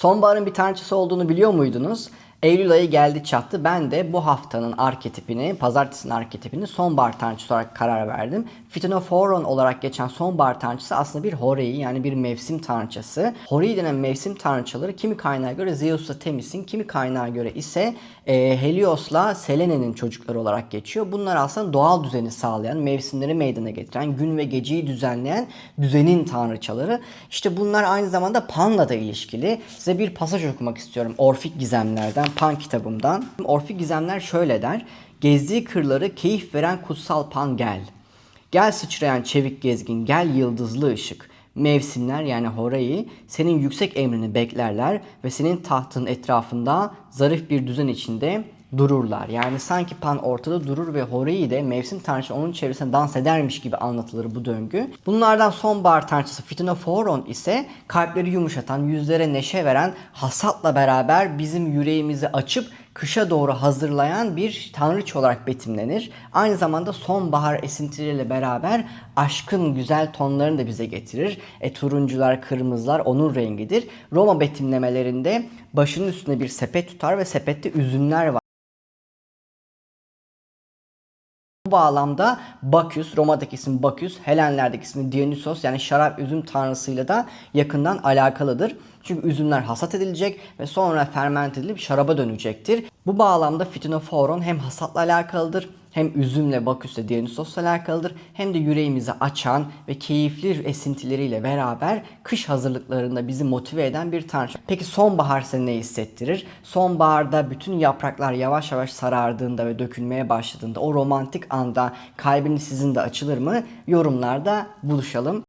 Sonbaharın bir tanrıçası olduğunu biliyor muydunuz? Eylül ayı geldi çattı. Ben de bu haftanın arketipini, pazartesinin arketipini sonbahar tanrıçası olarak karar verdim. Phytonophoron olarak geçen sonbahar tanrıçası aslında bir Horei yani bir mevsim tanrıçası. Horei denen mevsim tanrıçaları kimi kaynağa göre Zeus'la Themis'in, kimi kaynağa göre ise e, Helios'la Selene'nin çocukları olarak geçiyor. Bunlar aslında doğal düzeni sağlayan, mevsimleri meydana getiren, gün ve geceyi düzenleyen düzenin tanrıçaları. İşte bunlar aynı zamanda Pan'la da ilişkili. Size bir pasaj okumak istiyorum Orfik Gizemler'den, Pan kitabımdan. Orfik Gizemler şöyle der. Gezdiği kırları keyif veren kutsal Pan gel. Gel sıçrayan çevik gezgin, gel yıldızlı ışık. Mevsimler yani Horei senin yüksek emrini beklerler ve senin tahtın etrafında zarif bir düzen içinde dururlar. Yani sanki Pan ortada durur ve Horei de mevsim tanrıçası onun çevresinde dans edermiş gibi anlatılır bu döngü. Bunlardan sonbahar tanrıçası Phytonophoron ise kalpleri yumuşatan, yüzlere neşe veren, hasatla beraber bizim yüreğimizi açıp kışa doğru hazırlayan bir tanrıç olarak betimlenir. Aynı zamanda sonbahar esintileriyle beraber aşkın güzel tonlarını da bize getirir. E, turuncular, kırmızılar onun rengidir. Roma betimlemelerinde başının üstünde bir sepet tutar ve sepette üzümler var. Bu bağlamda Baküs, Roma'daki ismi Baküs, Helenlerdeki ismi Dionysos yani şarap üzüm tanrısıyla da yakından alakalıdır. Çünkü üzümler hasat edilecek ve sonra ferment edilip şaraba dönecektir. Bu bağlamda Phytonophoron hem hasatla alakalıdır hem üzümle Baküs'le Dionysos'la alakalıdır hem de yüreğimizi açan ve keyifli esintileriyle beraber kış hazırlıklarında bizi motive eden bir tanrıça. Peki sonbahar size ne hissettirir? Sonbaharda bütün yapraklar yavaş yavaş sarardığında ve dökülmeye başladığında o romantik anda kalbiniz sizin de açılır mı? Yorumlarda buluşalım.